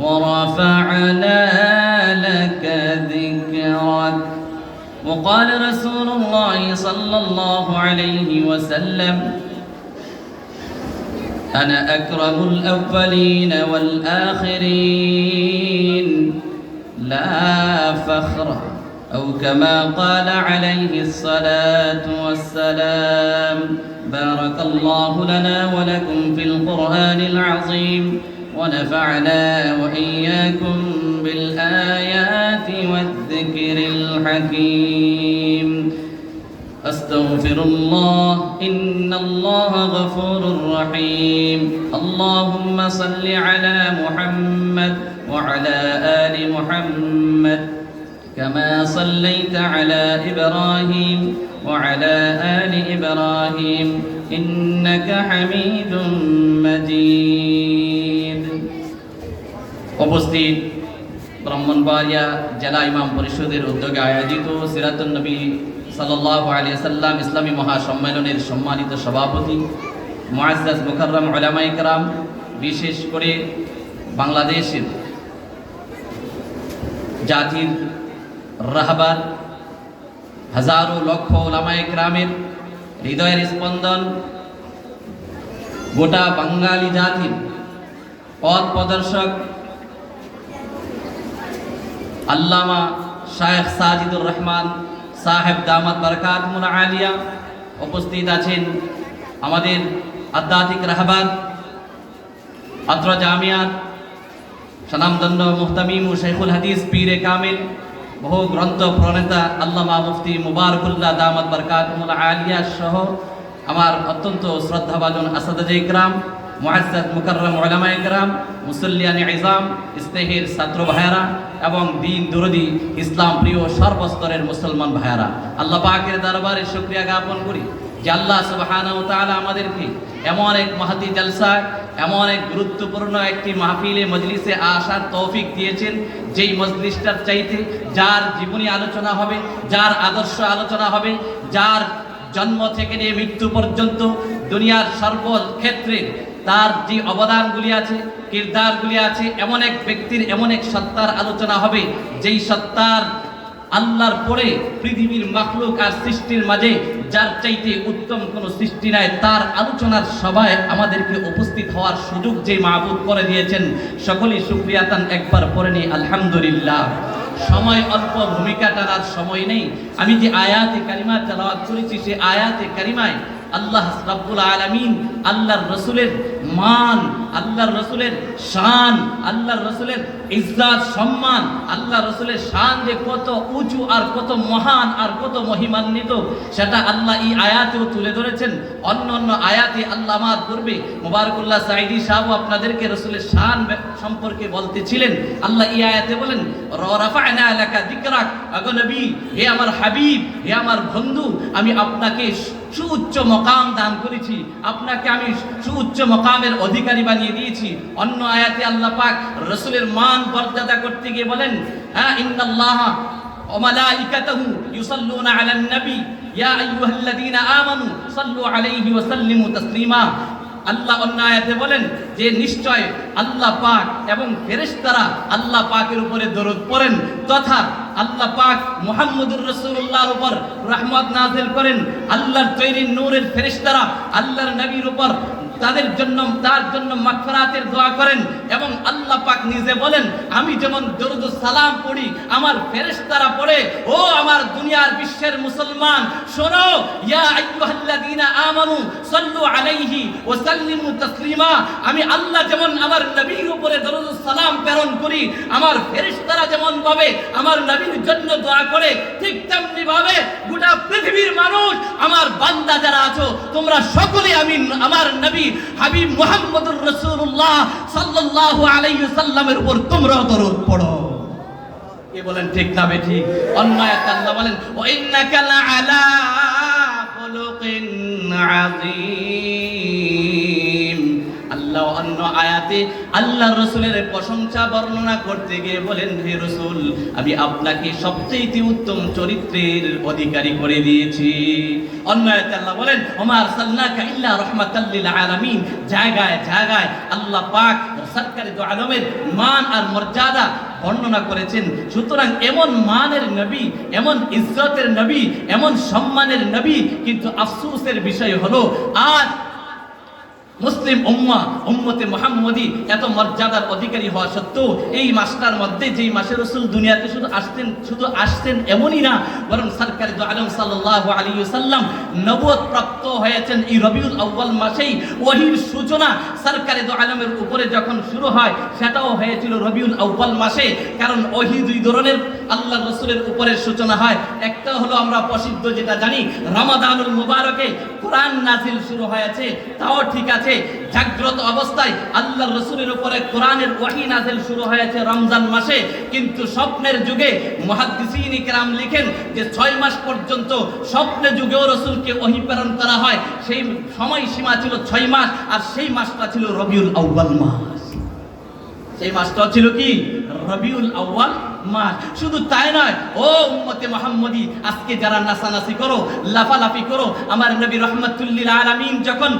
ورفعنا لك ذكرك. وقال رسول الله صلى الله عليه وسلم أنا أكرم الأولين والآخرين. لا فخر أو كما قال عليه الصلاة والسلام بارك الله لنا ولكم في القرآن العظيم. ونفعنا وإياكم بالآيات والذكر الحكيم. أستغفر الله إن الله غفور رحيم. اللهم صل على محمد وعلى آل محمد كما صليت على إبراهيم وعلى آل إبراهيم إنك حميد مجيد. উপস্থিত ব্রাহ্মণবাড়িয়া জেলা ইমাম পরিষদের উদ্যোগে আয়োজিত সিরাতুল নবী সাল্লাহ আলী সাল্লাম ইসলামী মহাসম্মেলনের সম্মানিত সভাপতি, মুআজ্জাজ মুখাররম ওলামা ইকরাম বিশেষ করে বাংলাদেশের জাতির রাহবার, হাজারো লক্ষ ওলামা ইকরামের হৃদয়ের স্পন্দন, গোটা বাঙালি জাতির পথ প্রদর্শক আল্লামা শায়েখ সাজিদুর রহমান সাহেব দামাত বরকাতমুল আলিয়া উপস্থিত আছেন আমাদের আধ্যাত্মিক রাহবার আত্র জামিয়াত সনামদন্ড মুহতামিম ও শেখুল হাদিস পীরে কামিল বহু গ্রন্থ প্রণেতা আল্লামা মুফতি মুবারকুল্লাহ দামাত বরকাতমুল আলিয়া সহ আমার অত্যন্ত শ্রদ্ধাভাজন আসাদাজ ইকরাম মুআজ্জাদ মুকাররম উলামা ইকরাম মুসল্লিয়ান ইজাম, ইস্তেহির ছাত্র ভাইয়ারা এবং দিন দুরদি ইসলাম প্রিয় সর্বস্তরের মুসলমান ভাইয়ারা। আল্লাহ পাকের দরবারে শুকরিয়া জ্ঞাপন করি যে আল্লাহ তাআলা আমাদেরকে এমন এক মাহাতি জলসায়, এমন এক গুরুত্বপূর্ণ একটি মাহফিলে, মজলিসে আসার তৌফিক দিয়েছেন। যেই মজলিসটার চাইতে যার জীবনী আলোচনা হবে, যার আদর্শ আলোচনা হবে, যার জন্ম থেকে নিয়ে মৃত্যু পর্যন্ত দুনিয়ার সর্ব ক্ষেত্রে তার যে অবদানগুলি আছে, কিরদারগুলি আছে, এমন এক ব্যক্তির এমন এক সত্তার আলোচনা হবে, যেই সত্তার আল্লাহর পরে পৃথিবীর মাখলুক আর সৃষ্টির মাঝে যার চাইতে উত্তম কোনো সৃষ্টি নাই, তার আলোচনার সভায় আমাদেরকে উপস্থিত হওয়ার সুযোগ যে মাহবুব করে দিয়েছেন, সকলেই সুক্রিয়াতান একবার পরে নি আলহামদুলিল্লাহ। সময় অল্প, ভূমিকা টানার সময় নেই। আমি যে আয়াতে কারিমা তেলাওয়াত করেছি, সে আয়াতে কারিমায় আল্লাহ রাব্বুল আলমিন আল্লাহর রসুলের মান, আল্লাহর রসুলের শান, আল্লাহর রসুলের ইজ্জাত, সম্মান আল্লাহ রসুলের শান যে কত উঁচু আর কত মহান আর কত মহিমান্বিত, সেটা আল্লাহ এই আয়াতেও তুলে ধরেছেন। অন্য অন্য আয়াতে আল্লাহ আমার পূর্বে মুবারকুল্লাহ সাইদি সাহেব আপনাদেরকে রসুলের শান সম্পর্কে বলতেছিলেন। আল্লাহ এই আয়াতে বলেন রাফা'না লাকা যিকরাক। আগো নবী, হে আমার হাবিব, হে আমার বন্ধু, আমি আপনাকে সুউচ্চ মকাম দান করেছি। আপনাকে আমি সুউচ্চ ইসলামের অধিকারী বানিয়ে দিয়েছি। অন্য আয়াতে আল্লাহ পাক রসুলের মান মর্যাদা করতে গিয়ে বলেন হ্যাঁ ইন্দাল্লাহ ওমালাইকাতাহু ইউসাল্লুনা আলান নবী। ইয়া আইয়ুহাল্লাযীনা আমানু সাল্লু আলাইহি ওয়া সাল্লিমু তাসলিমা। আল্লাহ অন্যায়াতে বলেন যে, নিশ্চয় আল্লাহ পাক এবং ফেরেশতারা আল্লাহ পাকের উপরে দরদ পড়েন তথা আল্লাহ পাক মোহাম্মদুর রসুল্লাহর উপর রহমত নাজেল করেন। আল্লাহর তৈরি নূরের ফেরেশতারা আল্লাহর নবীর উপর তাদের জন্য, তার জন্য মাগফিরাতের দোয়া করেন এবং আল্লাহ পাক নিজে বলেন, আমি যেমন দরুদ সালাম পড়ি, আমার ফেরেশতারা পড়ে, ও আমার দুনিয়ার বিশ্বের মুসলমান, শোনো, ইয়া আইয়ুহাল্লাযীনা আমানু সাল্লু আলাইহি সাল্লিমু তাসলিমা, আমি আল্লাহ যেমন আমার নবীর উপরে দরুদ সালাম প্রেরণ করি, আমার ফেরেশতারা যেমন ভাবে, আমার নবীর জন্য দোয়া করে, ঠিক তেমনি ভাবে গোটা পৃথিবীর মানুষ, আমার বান্দা যারা আছো, তোমরা সকলে আমি আমার নবী হাবিব মোহাম্মদুর রাসূলুল্লাহ সাল্লাল্লাহু আলাইহি সাল্লামের উপর তোমরাও দরুদ পড়ো। কে বলেন ঠিক না বেঠি? অন্য আয়াতে আল্লাহ বলেন ওয়া ইন্নাকা লাআলা খুলুকিন আযীম। আয়াতে আল্লাহ রসুলের প্রশংসা বর্ণনা করতে গিয়ে বলেন, হে রসুল, আমি আপনাকে সবচেয়ে উত্তম চরিত্রের অধিকারী করে দিয়েছি। অন্য বলেন ওমার রাহমাতাল্লিল আলামিন। জায়গায় জায়গায় আল্লাহ পাক সরকারি আলমের মান আর মর্যাদা বর্ণনা করেছেন। সুতরাং এমন মানের নবী, এমন ইজ্জতের নবী, এমন সম্মানের নবী কিন্তু আফসোসের বিষয় হলো, আজ মুসলিম উম্মা, উম্মতে মোহাম্মদী এত মর্যাদার অধিকারী হওয়া সত্ত্বেও এই মাসটার মধ্যে যেই মাসে রসুল দুনিয়াতে শুধু আসতেন শুধু আসতেন এমনই না, বরং সরকারি আলম সাল্লাহ আলী সাল্লাম নবদ প্রাপ্ত হয়েছেন এই রবিউল আউ্বাল মাসেই। ওহির সূচনা সরকারি দু আলমের উপরে যখন শুরু হয়, সেটাও হয়েছিল রবিউল আউ্বাল মাসে। কারণ ওহি দুই ধরনের আল্লাহ রসুলের উপরে সূচনা হয়। একটা হলো আমরা প্রসিদ্ধ যেটা জানি, রমাদানুল মুবারকে কোরআন নাজিল শুরু হয়েছে, তাও ঠিক আছে। জাগ্রত অবস্থায় আল্লাহ রসুলের উপরে কোরআনের ওয়াহি নাজিল শুরু হয়েছে রমজান মাসে। কিন্তু স্বপ্নের যুগে মহাদ্দিসিন ইকরাম লিখেন যে ছয় মাস পর্যন্ত স্বপ্নে যুগেও রসুলকে ওহি প্রেরণ করা হয়। সেই সময় সীমা ছিল ছয় মাস, আর সেই মাসটা ছিল রবিউল আউ্বাল মাস। সেই মাসটা ছিল কি? রবিউল আউ্বাল মাস। শুধু তাই নয়, ও উম্মতে মোহাম্মদী, আজকে যারা নাসানাসি করো, লাফালাফি করো, আমার নবী রহমতুল্লিল আলামিন যখন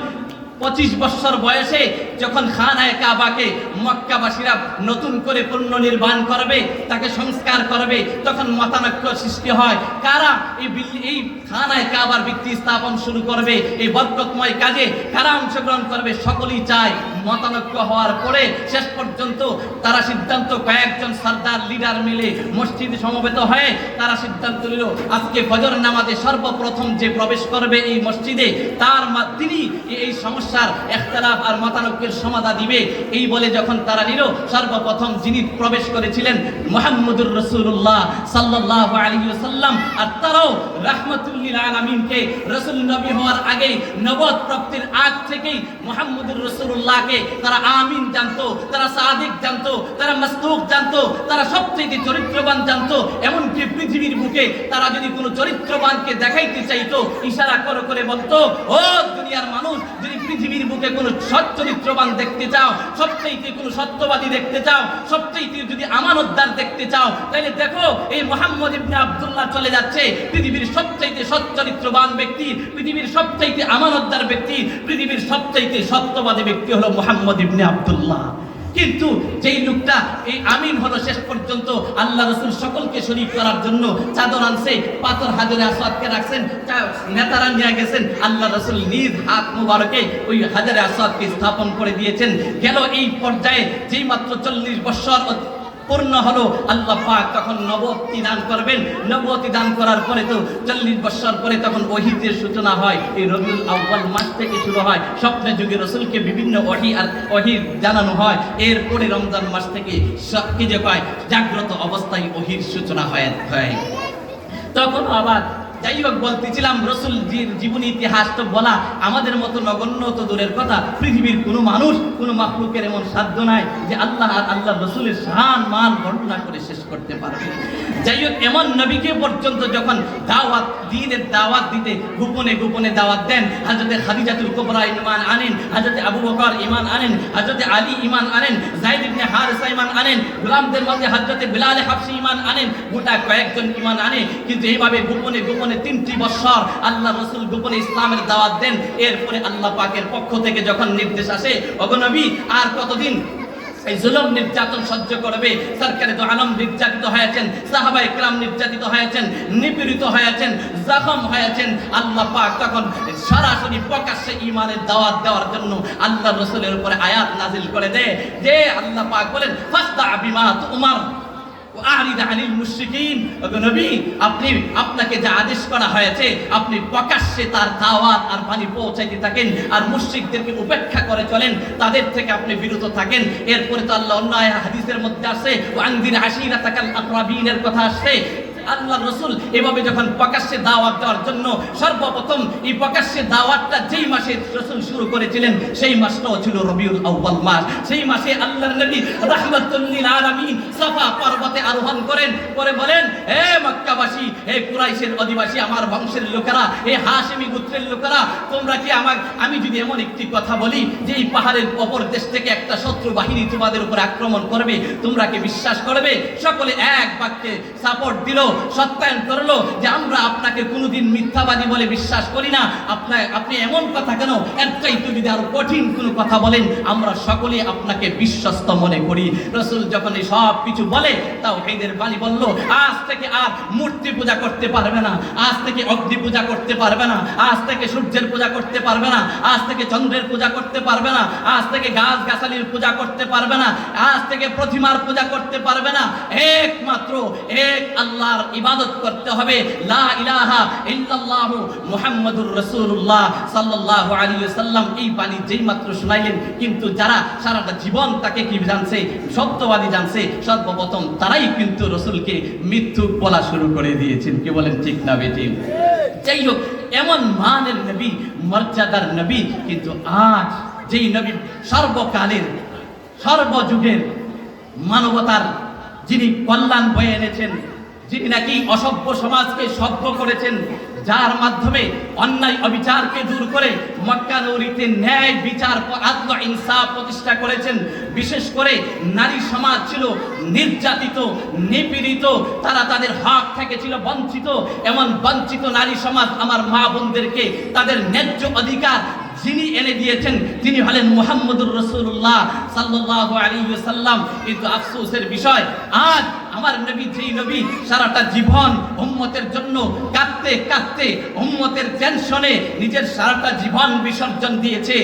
পঁচিশ বছর বয়সে যখন খানায় কাবাকে, মক্কাবাসীরা নতুন করে পুনর্নির্মাণ করবে, তাকে সংস্কার করবে, তখন মতানৈক্য সৃষ্টি হয়। কারা এই এই খানায় কাবার ভিত্তি স্থাপন শুরু করবে, এই বরকতময় কাজে কারা অংশগ্রহণ করবে, সকলেই চায় মতানৈক্য হওয়ার পরে শেষ পর্যন্ত তারা সিদ্ধান্ত কয়েকজন সর্দার লিডার মিলে মসজিদে সমবেত হয়ে তারা সিদ্ধান্ত নিল, আজকে ফজর নামাজে সর্বপ্রথম যে প্রবেশ করবে এই মসজিদে, তার তিনি এই সমস্যার একতলাফ আর মতানৈক্যের সমাধা দিবে। এই বলে যখন তারা নিল, সর্বপ্রথম যিনি প্রবেশ করেছিলেন মোহাম্মদুর রসুল্লাহ সাল্লাহ আলী সাল্লাম আর তারাও রাহমাতুল্লিল আলমিনকে রসুল নবী হওয়ার আগেই নবদ প্রাপ্তির আগ থেকেই মোহাম্মদুর রসুল্লাহকে তারা আমিন জানতো, তারা সাদিক জানতো, তারা মস্তুক জানতো, তারা সবচেয়ে চরিত্রবান জানতো। এমনকি পৃথিবীর বুকে তারা যদি কোনো চরিত্রবানকে দেখাইতে চাইতো, ইশারা করে করে বলতো, ও পৃথিবীর বুকে কোনো সৎ চরিত্রবান দেখতে চাও সবচেয়ে কোনো সত্যবাদী দেখতে চাও সবচেয়ে যদি আমানতদার দেখতে চাও তাহলে দেখো এই মোহাম্মদ ইবনে আব্দুল্লাহ চলে যাচ্ছে। পৃথিবীর সবচাইতে সৎ চরিত্রবান ব্যক্তি, পৃথিবীর সবচাইতে আমানতদার ব্যক্তি, পৃথিবীর সবচাইতে সত্যবাদী ব্যক্তি হলো মোহাম্মদ ইবনে আব্দুল্লাহ। কিন্তু যেই লোকটা, এই আমিন হলো শেষ পর্যন্ত আল্লাহ রসুল সকলকে শরীফ করার জন্য চাদর আনছে, পাথর হাজারে আসওয়াদকে রাখছেন নেতারা নিয়ে গেছেন, আল্লাহ রসুল নিজ হাত মুবারকে ওই হাজারে আসওয়াদকে স্থাপন করে দিয়েছেন। গেল এই পর্যায়ে যেই মাত্র চল্লিশ বৎসর পূর্ণ হলো। আল্লাহ পাক তখন নবতি দান করবেন। নবতি দান করার পরে তো চল্লিশ বছর পরে তখন ওহিদের সূচনা হয়। এই রবিউল আউ্বাল মাস থেকে শুরু হয়। স্বপ্নে যুগে রসুলকে বিভিন্ন ওহি আর ওহির জানানো হয়। এরপরে রমজান মাস থেকে সব কি যে পায়? জাগ্রত অবস্থায় ওহির সূচনা হয় হয়। তখন আবার যাই হোক, বলতেছিলাম রসুল জীবনী ইতিহাস তো বলা আমাদের মতো নগণ্য তো দূরের কথা। পৃথিবীর কোনো মানুষ, কোনো মাকলুকের এমন সাধ্য নাই যে আল্লাহ আর আল্লাহ রসুলের শান, মান বর্ণনা করে শেষ করতে পারবে। যাই হোক, এমন নবীকে পর্যন্ত যখন দাওয়াত, দিনের দাওয়াত দিতে গোপনে গোপনে দাওয়াত দেন, হাজরতে খাদিজাতুল কোবরা ইমান আনেন, হাজরতে আবু বকর ইমান আনেন, হাজরতে আলী ইমান আনেন জাইদ ইবনে হারিসা ইমান আনেন, গোলামদের মধ্যে হাজরতে বিলাল হাফসি ইমান আনেন, গোটা কয়েকজন ইমান আনে, কিন্তু এইভাবে গোপনে গোপনে তিনটি বছর আল্লাহ রসুল গোপনে ইসলামের দাওয়াত দেন। এরপরে আল্লাহ পাকের পক্ষ থেকে যখন নির্দেশ আসে অগনবী আর কতদিন এই জুলুম নির্যাতন সহ্য করবে? সরকারে তো আলম নির্যাতিত হয়েছেন সাহাবা ইকরাম নির্যাতিত হয়েছেন, নিপীড়িত হয়েছেন, জখম হয়েছেন। আল্লাহ পাক তখন সরাসরি প্রকাশ্যে ইমানের দাওয়াত দেওয়ার জন্য আল্লাহ রসুলের উপরে আয়াত নাজিল করে দেয়। যে আল্লাহ পাক বলেন ফাস্তা বিমা উমার আপনি, আপনাকে যে আদেশ করা হয়েছে, আপনি প্রকাশ্যে তার দাওয়াত আর বাণী পৌঁছাইতে থাকেন আর মুশরিকদেরকে উপেক্ষা করে চলেন, তাদের থেকে আপনি বিরত থাকেন। এরপরে তো আল্লাহ অন্য হাদিসের মধ্যে আসে আশিরা তাকাল কথা আসছে আল্লাহ রসুল এভাবে যখন প্রকাশ্যে দাওয়াত দেওয়ার জন্য সর্বপ্রথম এই প্রকাশ্যে দাওয়াতটা যেই মাসে রসুল শুরু করেছিলেন, সেই মাসটাও ছিল রবিউল আউ্বাল মাস। সেই মাসে আল্লাহ নবী রাহমাতুল্লিল আলামিন সাফা পর্বতে আরোহণ করেন করে বলেন, হে মক্কাবাসী, হে কুরাইশের অধিবাসী, আমার বংশের লোকেরা, হে হাশিমি গোত্রের লোকেরা, তোমরা কি আমার আমি যদি এমন একটি কথা বলি, যে এই পাহাড়ের অপর দেশ থেকে একটা শত্রু বাহিনী তোমাদের উপর আক্রমণ করবে, তোমরা কি বিশ্বাস করবে? সকলে এক বাক্যে সাপোর্ট দিল সত্যায়ন করল যে আমরা আপনাকে কোনোদিন মিথ্যাবাদী বলে বিশ্বাস করি না। আপনার আপনি এমন কথা কেন? এর চাইতে যদি আরও কঠিন কোনো কথা বলেন, আমরা সকলে আপনাকে বিশ্বস্ত মনে করি। রসুল যখন এই সব কিছু বলে তাও হেদের বাণী বলল, আজ থেকে আর মূর্তি পূজা করতে পারবে না। আজ থেকে অগ্নি পূজা করতে পারবে না। আজ থেকে সূর্যের পূজা করতে পারবে না। আজ থেকে চন্দ্রের পূজা করতে পারবে না। আজ থেকে গাছ গাছালির পূজা করতে পারবে না। আজ থেকে প্রতিমার পূজা করতে পারবে না। একমাত্র এক আল্লাহর ইবাদত করতে হবে। লা ইলাহা ইল্লাল্লাহু মুহাম্মাদুর রাসূলুল্লাহ সাল্লাল্লাহু আলাইহি সাল্লাম এই বাণী যেই মাত্র শুনাইলেন, কিন্তু যারা সারাটা জীবন তাকে কি জানছে? সত্যবাদী জানছে। সর্বপ্রথম তারাই কিন্তু রসুলকে মৃত্যু বলা শুরু করে দিয়েছেন। কি বলেন ঠিক না বেটি? যাই হোক এমন মানের নবী, মর্যাদার নবী, কিন্তু আজ যেই নবী সর্বকালের, সর্বযুগের মানবতার যিনি কল্যাণ বয়ে এনেছেন যিনি নাকি অসভ্য সমাজকে সভ্য করেছেন, যার মাধ্যমে অন্যায় অবিচারকে দূর করে মক্কা নগরীতে ন্যায় বিচার আত্ম ইনসাফ প্রতিষ্ঠা করেছেন। বিশেষ করে নারী সমাজ ছিল নির্যাতিত, নিপীড়িত, তারা তাদের হক থেকে ছিল বঞ্চিত। এমন বঞ্চিত নারী সমাজ আমার মা বোনদেরকে তাদের ন্যায্য অধিকার যিনি এনে দিয়েছেন, তিনি হলেন মোহাম্মদুর রসুল্লাহ সাল্লাহ আলী সাল্লাম কিন্তু আফসোসের বিষয়, আজ আমার নবী, যেই নবী সারাটা জীবন উম্মতের জন্য কাঁদতে কাঁদতে উম্মতের টেনশনে নিজের সারাটা জীবন বিসর্জন দিয়েছে।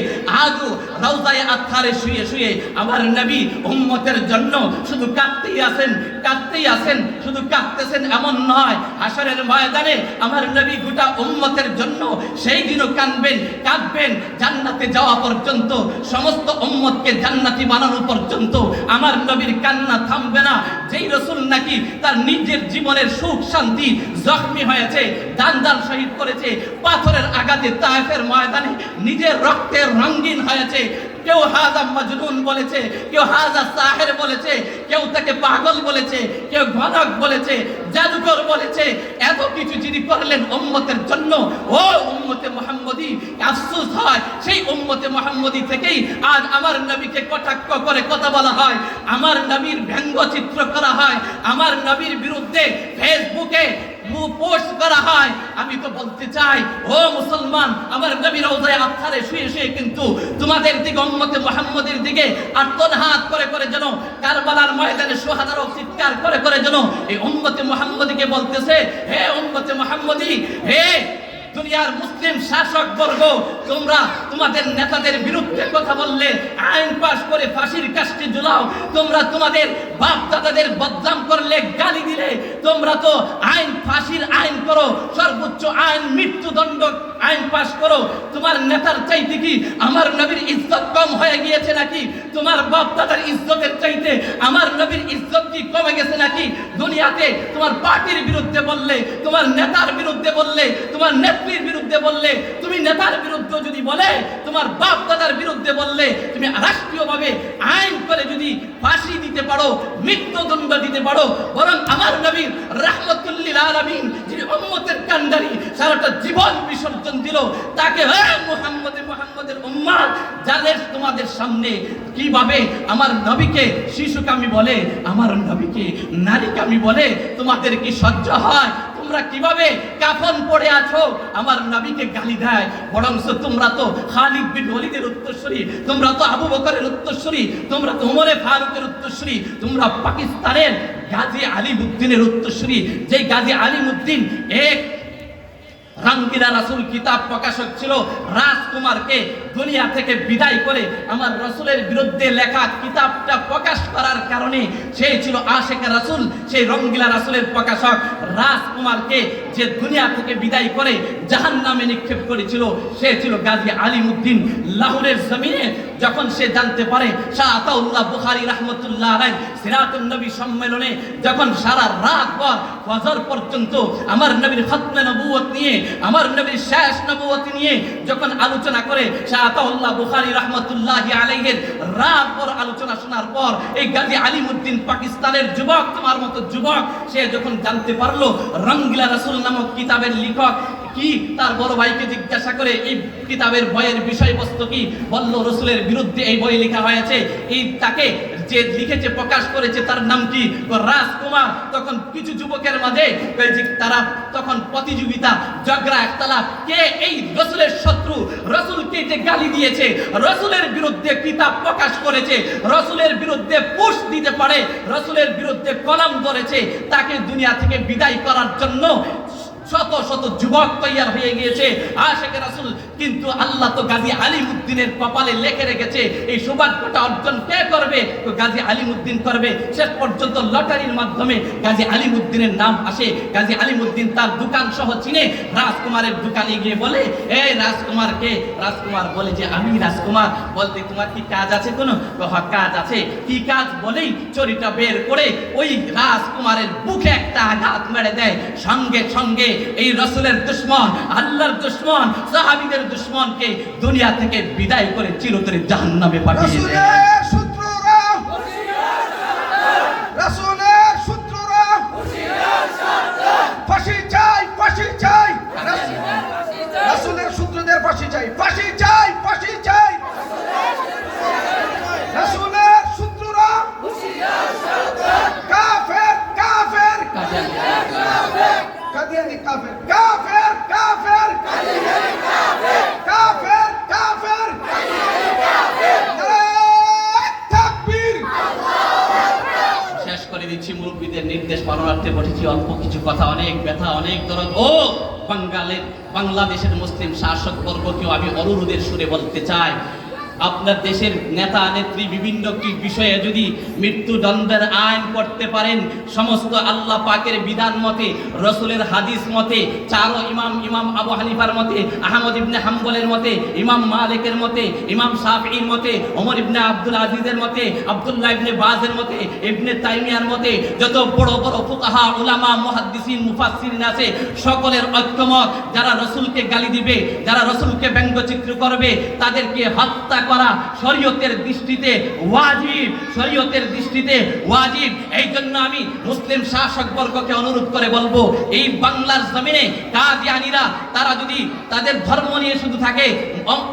আজও রওজায় আত্মারে শুয়ে শুয়ে আমার নবী উম্মতের জন্য শুধু কাঁদতেই আছেন কাঁদতেই আছেন, শুধু কাঁদতেছেন এমন নয় আসরের ময়দানে আমার নবী গোটা উম্মতের জন্য সেই দিনও কাঁদবেন কাঁদবেন, জান্নাতে যাওয়া পর্যন্ত, সমস্ত উম্মতকে জান্নাতি বানানো পর্যন্ত। আমার নবীর কান্না থামবে না, যেই রসুল নাকি তার নিজের জীবনের সুখ, শান্তি, জখমি হয়েছে দান দান শহীদ করেছে, পাথরের আঘাতে তায়েফের ময়দানে নিজের রক্তের রঙিন হয়েছে কেউ হাজা মজনুন বলেছে, কেউ হাজা সাহের বলেছে, কেউ তাকে পাগল বলেছে, কেউ ঘনক বলেছে, জাদুকর বলেছে, এত কিছু যিনি করলেন উম্মতের জন্য, ও উম্মতে মোহাম্মদী, আফসোস হয়, সেই উম্মতে মোহাম্মদী থেকেই আজ আমার নবীকে কটাক্ষ করে কথা বলা হয়, আমার নবীর ব্যঙ্গচিত্র করা হয়, আমার নবীর বিরুদ্ধে ফেসবুকে পোস্ট করা হয়। আমি তো বলতে চাই, ও মুসলমান, আমার নবী রওজায় আত্মারে শুয়ে শুয়ে কিন্তু তোমাদের দিকে, উম্মতে মুহাম্মদের দিকে আত্মনাহাত করে করে যেন কারবালার ময়দানে সোহাদার চিৎকার করে করে যেন এই উম্মতে মুহাম্মদীকে বলতেছে, হে উম্মতে মুহাম্মদী, হে দুনিয়ার মুসলিম শাসক বর্গ, তোমরা তোমাদের নেতাদের বিরুদ্ধে কথা বললে, আইন পাশ করে ফাঁসির কাজটি জুলাও তোমরা তোমাদের বাপ দাদাদের বদনাম করলে, গালি দিলে। তোমরা তো আইন, ফাঁসির আইন করো। সর্বোচ্চ আইন মৃত্যুদণ্ড আইন পাশ করো। তোমার নেতার চাইতে কি আমার নবীর ইজ্জত কম হয়ে গিয়েছে নাকি? তোমার বাপ দাদার ইজ্জতের চাইতে আমার নবীর ইজ্জত কি কমে গেছে নাকি? দুনিয়াতে তোমার পার্টির বিরুদ্ধে বললে, তোমার নেতার বিরুদ্ধে বললে, তোমার নেত্রীর বিরুদ্ধে বললে, তুমি নেতার বিরুদ্ধে যদি বলে, তোমার বাপ দাদার বিরুদ্ধে বললে, তুমি রাষ্ট্রীয়ভাবে আইন করে যদি ফাঁসি দিতে পারো, মৃত্যুদণ্ড দিতে পারো, বরং আমার নবীর রাহমতুল্লিল আলামিন যিনি উম্মতের কান্ডারি সারাটা জীবন বিসর্জন দিল, তাকে, হে মুহাম্মদে মুহাম্মদের উম্মাদ যাদের তোমাদের সামনে কীভাবে আমার নবীকে শিশুকামী বলে, আমার নবীকে নারীকামী বলে তোমাদের কি সহ্য হয়? তোমরা কীভাবে কাফন পড়ে আছো? আমার নবীকে গালি দেয়। বরং তোমরা তো খালিদ বিন ওয়ালিদের উত্তরসূরি, তোমরা তো আবু বকরের উত্তরসূরি, তোমরা তো উমরে ফারুকের উত্তরসূরি, তোমরা পাকিস্তানের গাজী আলিমুদ্দিনের উত্তরসূরি। যেই গাজী আলিমুদ্দিন এক রাঙ্গিরা রাসুল কিতাব প্রকাশক ছিল রাজকুমারকে দুনিয়া থেকে বিদায় করে আমার রসুলের বিরুদ্ধে লেখা কিতাবটা প্রকাশ করার কারণে সে ছিল আশেখ রাসুল, সেই রঙ্গিলা রাসুলের প্রকাশক রাজকুমারকে যে দুনিয়া থেকে বিদায় করে জাহান নামে নিক্ষেপ করেছিল, সে ছিল গাজী আলিমুদ্দিন লাহোরের জমিনে। যখন সে জানতে পারে শাহ আতাউল্লাহ বুখারী রাহমাতুল্লাহ আলাইহ সিরাতুন নবী সম্মেলনে যখন সারা রাত পর ফজর পর্যন্ত আমার নবীর খতমে নবুয়ত নিয়ে, আমার নবীর শেষ নবুয়ত নিয়ে যখন আলোচনা করে, শাহ আতাউল্লাহ বুখারী রাহমাতুল্লাহি আলাইহির রাত পর আলোচনা শোনার পর এই গাজী আলিমুদ্দিন পাকিস্তানের যুবক, তোমার মতো যুবক, সে যখন জানতে পারল রঙ্গিলা রাসূল নামক কিতাবের লেখক কি, তার বড় ভাইকে জিজ্ঞাসা করে, এই কিতাবের বইয়ের বিষয়বস্তু কি? বলল, রসুলের বিরুদ্ধে এই বই লেখা হয়েছে। এই তাকে যে লিখেছে, প্রকাশ করেছে, তার নাম কি? রাজকুমার। তখন কিছু যুবকের মাঝে তারা তখন প্রতিযোগিতা, ঝগড়া একতলা কে এই রসুলের শত্রু? দিয়েছে। রসুলের বিরুদ্ধে কিতাব প্রকাশ করেছে। রসুলের বিরুদ্ধে পুশ দিতে পারে। রসুলের বিরুদ্ধে কলম ধরেছে। তাকে দুনিয়া থেকে বিদায় করার জন্য শত শত যুবক তৈয়ার হয়ে গিয়েছে। আশেখ রাসূল কিন্তু আল্লাহ তো গাজী আলিমুদ্দিনের কপালে লেখে রেখেছে, এই সৌভাগ্যটা অর্জন কে করবে? তো গাজী আলিমুদ্দিন করবে। শেষ পর্যন্ত লটারির মাধ্যমে গাজী আলিমুদ্দিনের নাম আসে। গাজী আলিমুদ্দিন তার দোকান সহ চিনে রাজকুমারের দোকানে গিয়ে বলে এই রাজকুমারকে রাজকুমার বলে যে, আমি রাজকুমার। বলতে, তোমার কি কাজ আছে কোনো? কাজ আছে। কি কাজ? বলেই চরিটা বের করে ওই রাজকুমারের বুকে একটা আঘাত মেরে দেয়। সঙ্গে সঙ্গে এই রসুলের দুশ্মন, আল্লাহর দুশ্মন, সাহাবিদের দুশ্মনকে দুনিয়া থেকে বিদায় করে চিরতরে জাহান্নামে পাঠিয়ে দেয়। রাসূলের শত্রুরা রাসূলের শত্রুরা ফাঁসি চাই ফাঁসি চাই রাসূলের শত্রুদের ফাঁসি চাই ফাঁসি চাই ফাঁসি চাই রাসূলের শত্রুরা কাফের কাফের কাদিয়ানি কাফের কাফের কাফের কাফের কাফের নারায়ে তাকবীর শেষ করে দিচ্ছি মুরব্বীদের নির্দেশ পালনার্থে অল্প কিছু কথা, অনেক ব্যথা, অনেক দরদ। ও বাঙ্গালের বাংলাদেশের মুসলিম শাসক বর্গকেও আমি অনুরোধের সুরে বলতে চাই। আপনার দেশের নেতা, নেত্রী বিভিন্ন কি বিষয়ে যদি মৃত্যুদণ্ডের আইন করতে পারেন, সমস্ত আল্লাহ পাকের বিধান মতে, রসুলের হাদিস মতে, চারো ইমাম ইমাম আবু হানিফার মতে, আহমদ ইবনে হাম্বলের মতে, ইমাম মালিকের মতে, ইমাম শাফির মতে, ওমর ইবনে আব্দুল আজিজের মতে, আব্দুল্লাহ ইবনে বাজের মতে, ইবনে তাইমিয়ার মতে, যত বড় বড় ফুকাহা, উলামা, মুহাদ্দিসিন, মুফাসসিরিন আছে, সকলের ঐক্যমত, যারা রসুলকে গালি দিবে, যারা রসুলকে ব্যঙ্গচিত্র করবে, তাদেরকে হত্যা করা শরীয়তের দৃষ্টিতে ওয়াজিব, শরীয়তের দৃষ্টিতে ওয়াজিব। এই জন্য আমি মুসলিম শাসক বর্গকে অনুরোধ করে বলব, এই বাংলার জমিনে কাদিয়ানিরা, তারা যদি তাদের ধর্ম নিয়ে শুধু থাকে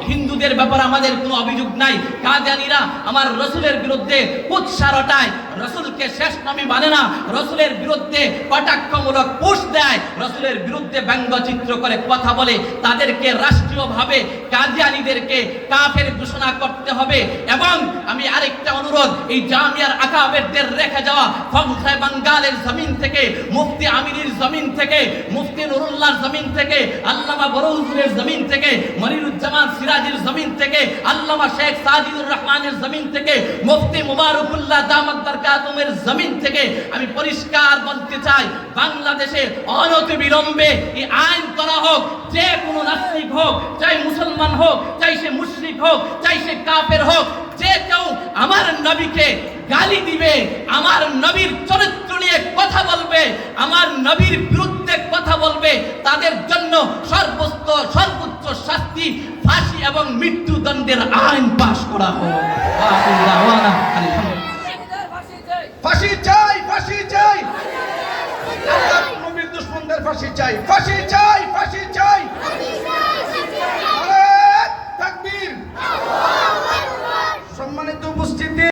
হিন্দুদের ব্যাপারে আমাদের কোনো অভিযোগ নাই। কাদিয়ানিরা আমার রসুলের বিরুদ্ধে উৎসারটায় রসুলকে শেষ নামে মানে না। রসুলের বিরুদ্ধে কটাক্ষমূলক পোষ দেয়, রসুলের বিরুদ্ধে ব্যঙ্গচিত্র করে কথা বলে, তাদেরকে রাষ্ট্রীয়ভাবে কাদিয়ানিদেরকে কাফের ঘোষণা করতে হবে। এবং আমি আরেকটা অনুরোধ, এই জামিয়ার আকাবেরদের রেখে যাওয়া ফংসায় বাঙ্গালের জমিন থেকে, মুফতি আমিরের জমিন থেকে, মুফতি নুরুল্লাহর জমিন থেকে, আল্লামা বরৌজুরের জমিন থেকে মনিরুজ্জামান সিরাজের জমিন থেকে, আল্লামা শেখ সাজিদুর রহমানের জমিন থেকে, মুফতি মুবারকুল্লাহ দামাত বরকাতুমের জমিন থেকে আমি পরিষ্কার বলতে চাই, বাংলাদেশে অনতি বিলম্বে এই আইন করা হোক, যে কোনো নাস্তিক হোক চাই মুসলমান হোক চাই সে মুশরিক হোক চাই সে কাফের হোক যে কেউ আমার নবীকে গালি দিবে আমার নবীর চরিত্র নিয়ে কথা বলবে আমার নবীর বিরুদ্ধে কথা বলবে তাদের জন্য সর্বোচ্চ সর্বোচ্চ শাস্তি ফাঁসি এবং মৃত্যুদণ্ডের আইন পাশ করা হোক। ফাঁসি চাই ফাঁসি চাই। নবীর দুশ্মনদের ফাঁসি চাই। ফাঁসি চাই ফাঁসি চাই। সম্মানিত উপস্থিতি।